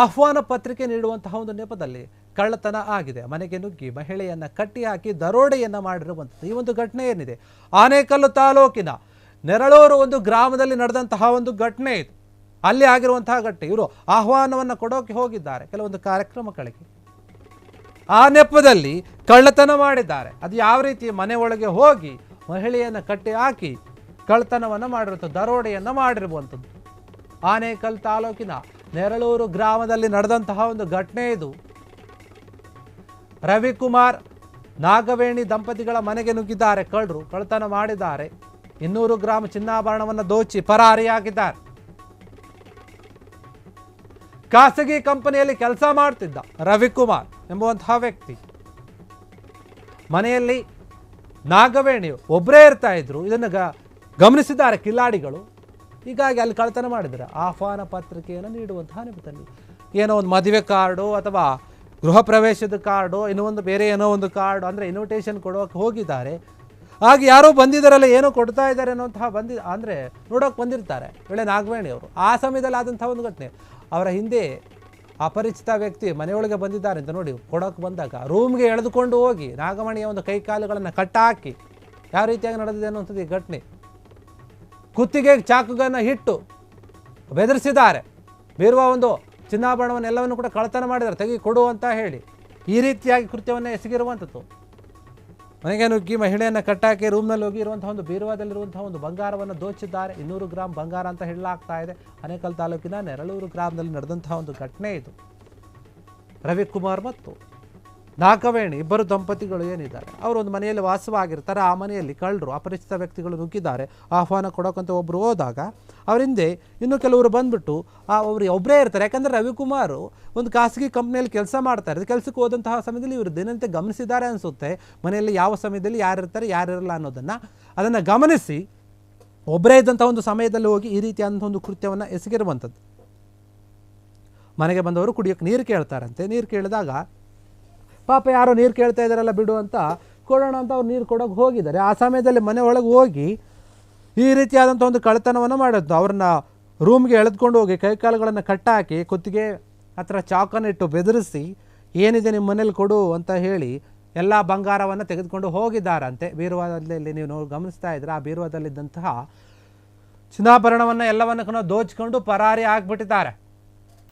ಆಹ್ವಾನ ಪತ್ರಿಕೆ ನೀಡುವಂತಹ ಒಂದು ನೆಪದಲ್ಲಿ ಕಳ್ಳತನ ಆಗಿದೆ. ಮನೆಗೆ ನುಗ್ಗಿ ಮಹಿಳೆಯನ್ನು ಕಟ್ಟಿ ಹಾಕಿ ದರೋಡೆಯನ್ನ ಮಾಡಿರುವಂಥದ್ದು ಈ ಒಂದು ಘಟನೆ ಏನಿದೆ? ಆನೇಕಲ್ಲು ತಾಲೂಕಿನ ನೆರಳೂರು ಒಂದು ಗ್ರಾಮದಲ್ಲಿ ನಡೆದಂತಹ ಒಂದು ಘಟನೆ ಇದು. ಅಲ್ಲಿ ಆಗಿರುವಂತಹ ಘಟನೆ. ಇವರು ಆಹ್ವಾನವನ್ನು ಕೊಡೋಕೆ ಹೋಗಿದ್ದಾರೆ ಕೆಲವೊಂದು ಕಾರ್ಯಕ್ರಮಗಳಿಗೆ. ಆ ನೆಪದಲ್ಲಿ ಕಳ್ಳತನ ಮಾಡಿದ್ದಾರೆ. ಅದು ಯಾವ ರೀತಿ ಮನೆ ಒಳಗೆ ಹೋಗಿ ಮಹಿಳೆಯನ್ನು ಕಟ್ಟಿ ಹಾಕಿ ಕಳ್ಳತನವನ್ನು ಮಾಡಿರುವಂಥದ್ದು, ದರೋಡೆಯನ್ನು ಮಾಡಿರುವಂಥದ್ದು. ಆನೇಕಲ್ ತಾಲೂಕಿನ ನೆರಳೂರು ಗ್ರಾಮದಲ್ಲಿ ನಡೆದಂತಹ ಒಂದು ಘಟನೆ ಇದು. ರವಿಕುಮಾರ್ ನಾಗವೇಣಿ ದಂಪತಿಗಳ ಮನೆಗೆ ನುಗ್ಗಿದ್ದಾರೆ. ಕಳ್ಳರು ಕಳ್ಳತನ ಮಾಡಿದ್ದಾರೆ. ಇನ್ನೂರು ಗ್ರಾಮ ಚಿನ್ನಾಭರಣವನ್ನು ದೋಚಿ ಪರಾರಿಯಾಗಿದ್ದಾರೆ. ಖಾಸಗಿ ಕಂಪನಿಯಲ್ಲಿ ಕೆಲಸ ಮಾಡ್ತಿದ್ದ ರವಿಕುಮಾರ್ ಎಂಬುವಂತಹ ವ್ಯಕ್ತಿ. ಮನೆಯಲ್ಲಿ ನಾಗವೇಣಿ ಒಬ್ಬರೇ ಇರ್ತಾ ಇದ್ರು. ಇದನ್ನು ಗಮನಿಸಿದ್ದಾರೆ ಕಿಲ್ಲಾಡಿಗಳು. ಹೀಗಾಗಿ ಅಲ್ಲಿ ಕಳ್ತನ ಮಾಡಿದರೆ ಆಹ್ವಾನ ಪತ್ರಿಕೆಯನ್ನು ನೀಡುವಂತಹ ನಿಮಿತ್ತಲ್ಲಿ. ಏನೋ ಒಂದು ಮದುವೆ ಕಾರ್ಡು ಅಥವಾ ಗೃಹ ಪ್ರವೇಶದ ಕಾರ್ಡು, ಇನ್ನೂ ಒಂದು ಬೇರೆ ಏನೋ ಒಂದು ಕಾರ್ಡು ಅಂದರೆ ಇನ್ವಿಟೇಷನ್ ಕೊಡೋಕೆ ಹೋಗಿದ್ದಾರೆ. ಆಗ ಯಾರೋ ಬಂದಿದ್ದಾರಲ್ಲ, ಏನೋ ಕೊಡ್ತಾ ಇದ್ದಾರೆ ಅನ್ನೋಂತಹ ಬಂದಿ ಅಂದರೆ ನೋಡೋಕೆ ಬಂದಿರ್ತಾರೆ, ಒಳ್ಳೆ ಅವರು. ಆ ಸಮಯದಲ್ಲಿ ಆದಂಥ ಒಂದು ಘಟನೆ. ಅವರ ಹಿಂದೆ ಅಪರಿಚಿತ ವ್ಯಕ್ತಿ ಮನೆಯೊಳಗೆ ಬಂದಿದ್ದಾರೆ ಅಂತ ನೋಡಿ, ಕೊಡೋಕೆ ಬಂದಾಗ ರೂಮ್ಗೆ ಎಳೆದುಕೊಂಡು ಹೋಗಿ ನಾಗಮಣಿಯ ಒಂದು ಕೈ ಕಾಲುಗಳನ್ನು ಕಟ್ಟಾಕಿ, ಯಾವ ರೀತಿಯಾಗಿ ನಡೆದಿದೆ ಅನ್ನುವಂಥದ್ದು ಈ ಘಟನೆ. ಕುತ್ತಿಗೆ ಚಾಕುಗಳನ್ನು ಇಟ್ಟು ಬೆದರಿಸಿದ್ದಾರೆ. ಬೀರುವ ಒಂದು ಚಿನ್ನಾಭರಣವನ್ನು ಎಲ್ಲವನ್ನು ಕೂಡ ಕಳ್ಳತನ ಮಾಡಿದ್ದಾರೆ. ತೆಗಿ ಕೊಡು ಅಂತ ಹೇಳಿ ಈ ರೀತಿಯಾಗಿ ಕೃತ್ಯವನ್ನು ಎಸಗಿರುವಂಥದ್ದು. ಮನೆಗೆ ನುಗ್ಗಿ ಮಹಿಳೆಯನ್ನು ಕಟ್ಟಾಕಿ ರೂಮ್ನಲ್ಲಿ ಹೋಗಿ ಇರುವಂಥ ಒಂದು ಬೀರುವಾದಲ್ಲಿರುವಂಥ ಒಂದು ಬಂಗಾರವನ್ನು ದೋಚಿದ್ದಾರೆ. ಇನ್ನೂರು ಗ್ರಾಮ್ ಬಂಗಾರ ಅಂತ ಹೇಳಲಾಗ್ತಾ ಇದೆ. ಅನೇಕಲ್ ತಾಲೂಕಿನ ನೆರಳೂರು ಗ್ರಾಮದಲ್ಲಿ ನಡೆದಂತಹ ಒಂದು ಘಟನೆ ಇದು. ರವಿಕುಮಾರ್ ಮತ್ತು ನಾಗವೇಣಿ, ಇಬ್ಬರು ದಂಪತಿಗಳು ಏನಿದ್ದಾರೆ? ಅವರು ಒಂದು ಮನೆಯಲ್ಲಿ ವಾಸವಾಗಿರ್ತಾರೆ. ಆ ಮನೆಯಲ್ಲಿ ಕಳ್ಳರು, ಅಪರಿಚಿತ ವ್ಯಕ್ತಿಗಳು ನುಗ್ಗಿದ್ದಾರೆ. ಆಹ್ವಾನ ಕೊಡೋಕ್ಕಂತ ಒಬ್ಬರು ಹೋದಾಗ, ಅವ್ರ ಹಿಂದೆ ಇನ್ನೂ ಕೆಲವರು ಬಂದ್ಬಿಟ್ಟು ಒಬ್ರು ಒಬ್ಬರೇ ಇರ್ತಾರೆ. ಯಾಕಂದರೆ ರವಿಕುಮಾರ್ ಒಂದು ಖಾಸಗಿ ಕಂಪ್ನಿಯಲ್ಲಿ ಕೆಲಸ ಮಾಡ್ತಾರೆ ಕೆಲಸಕ್ಕೆ ಹೋದಂತಹ ಸಮಯದಲ್ಲಿ ಇವರು ದಿನಂತೆ ಗಮನಿಸಿದ್ದಾರೆ ಅನಿಸುತ್ತೆ. ಮನೆಯಲ್ಲಿ ಯಾವ ಸಮಯದಲ್ಲಿ ಯಾರಿರ್ತಾರೆ ಯಾರಿರಲ್ಲ ಅನ್ನೋದನ್ನು ಅದನ್ನು ಗಮನಿಸಿ ಒಬ್ಬರೇ ಇದ್ದಂಥ ಒಂದು ಸಮಯದಲ್ಲಿ ಹೋಗಿ ಈ ರೀತಿಯಾದಂಥ ಒಂದು ಕೃತ್ಯವನ್ನು ಎಸಗಿರುವಂಥದ್ದು ಮನೆಗೆ ಬಂದವರು ಕುಡಿಯೋಕ್ಕೆ ನೀರು ಕೇಳ್ತಾರಂತೆ. ನೀರು ಕೇಳಿದಾಗ ಪಾಪ ಯಾರೋ ನೀರು ಕೇಳ್ತಾ ಇದ್ದಾರಲ್ಲ ಬಿಡು ಅಂತ ಕೊಡೋಣ ಅಂತ ಅವ್ರು ನೀರು ಕೊಡೋಕೆ ಹೋಗಿದ್ದಾರೆ. ಆ ಸಮಯದಲ್ಲಿ ಮನೆ ಒಳಗೆ ಹೋಗಿ ಈ ರೀತಿಯಾದಂಥ ಒಂದು ಕಳ್ಳತನವನ್ನು ಮಾಡಿದ್ದು. ಅವ್ರನ್ನ ರೂಮ್ಗೆ ಎಳೆದುಕೊಂಡು ಹೋಗಿ ಕೈಕಾಲುಗಳನ್ನು ಕಟ್ಟಾಕಿ ಕುತ್ತಿಗೆ ಹತ್ರ ಚಾಕನ್ನಿಟ್ಟು ಬೆದರಿಸಿ, ಏನಿದೆ ನಿಮ್ಮ ಮನೇಲಿ ಕೊಡು ಅಂತ ಹೇಳಿ ಎಲ್ಲ ಬಂಗಾರವನ್ನು ತೆಗೆದುಕೊಂಡು ಹೋಗಿದ್ದಾರಂತೆ. ಬೀರುವಾದಲ್ಲಿ ನೀವು ಗಮನಿಸ್ತಾ ಇದ್ರೆ ಆ ಬೀರುವಾದಲ್ಲಿದ್ದಂತಹ ಚಿನ್ನಾಭರಣವನ್ನು ಎಲ್ಲವನ್ನು ಕೂಡ ದೋಚ್ಕೊಂಡು ಪರಾರಿ ಆಗಿಬಿಟ್ಟಿದ್ದಾರೆ.